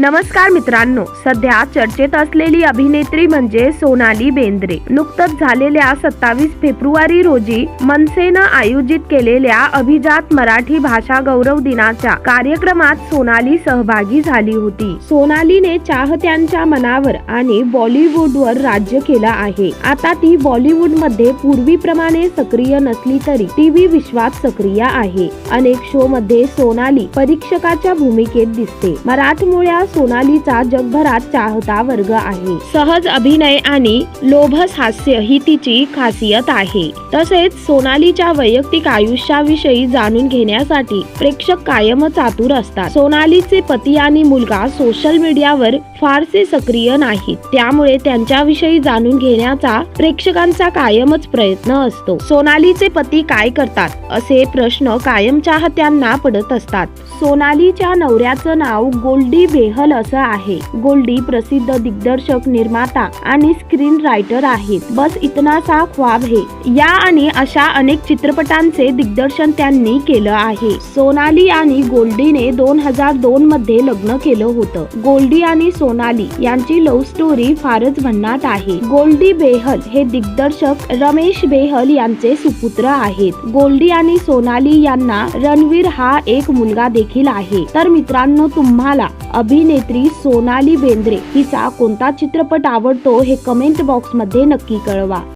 नमस्कार मित्रांनो सध्या चर्चेत असलेली अभिनेत्री म्हणजे सोनाली बेंद्रे. नुकतंच झालेल्या सत्तावीस फेब्रुवारी रोजी मनसेनं आयोजित केलेल्या अभिजात मराठी भाषा गौरव दिनाच्या कार्यक्रमात सोनाली सहभागी झाली होती. सोनालीने चाहत्यांच्या मनावर आणि बॉलिवूडवर राज्य केलं आहे. आता ती बॉलिवूडमध्ये पूर्वीप्रमाणे सक्रिय नसली तरी टीव्ही विश्वात सक्रिय आहे. अनेक शो मध्ये सोनाली परीक्षकाच्या भूमिकेत दिसते. मराठमोळ्या सोनालीचा जगभरात चाहता वर्ग आहे. सहज अभिनय आणि लोभस हास्य ही तिची खासियत आहे. तसेच सोनालीच्या वैयक्तिक आयुष्याविषयी जाणून घेण्यासाठी प्रेक्षक कायमच आतुर असतात. सोनालीचे पती आणि मुलगा सोशल मीडियावर फारसे सक्रिय नाहीत. त्यामुळे त्यांच्याविषयी जाणून घेण्याचा प्रेक्षकांचा कायमच प्रयत्न असतो. सोनालीचे पती काय करतात असे प्रश्न कायम चाहत्यांना पडत असतात. सोनालीच्या नवऱ्याचं नाव गोल्डी बेहल असं आहे. गोल्डी प्रसिद्ध दिग्दर्शक निर्माता आणि स्क्रीन रायटर आहेत. बस इतना सा ख्वाब है. या आणि अशा अनेक चित्रपटांचे दिग्दर्शन त्यांनी केलं आहे. सोनाली आणि गोल्डीने दोन हजार दोन मध्ये लग्न केलं होतं. गोल्डी आणि सोनाली यांची लव्ह स्टोरी फारच भन्नाट आहे. गोल्डी बेहल हे दिग्दर्शक रमेश बेहल यांचे सुपुत्र आहेत. गोल्डी आणि सोनाली यांना रणवीर हा एक मुलगा देखील आहे. तर मित्रांनो तुम्हाला अभि अभिनेत्री सोनाली बेंद्रे हिचा कोणता चित्रपट आवडतो हे कमेंट बॉक्समध्ये नक्की कळवा.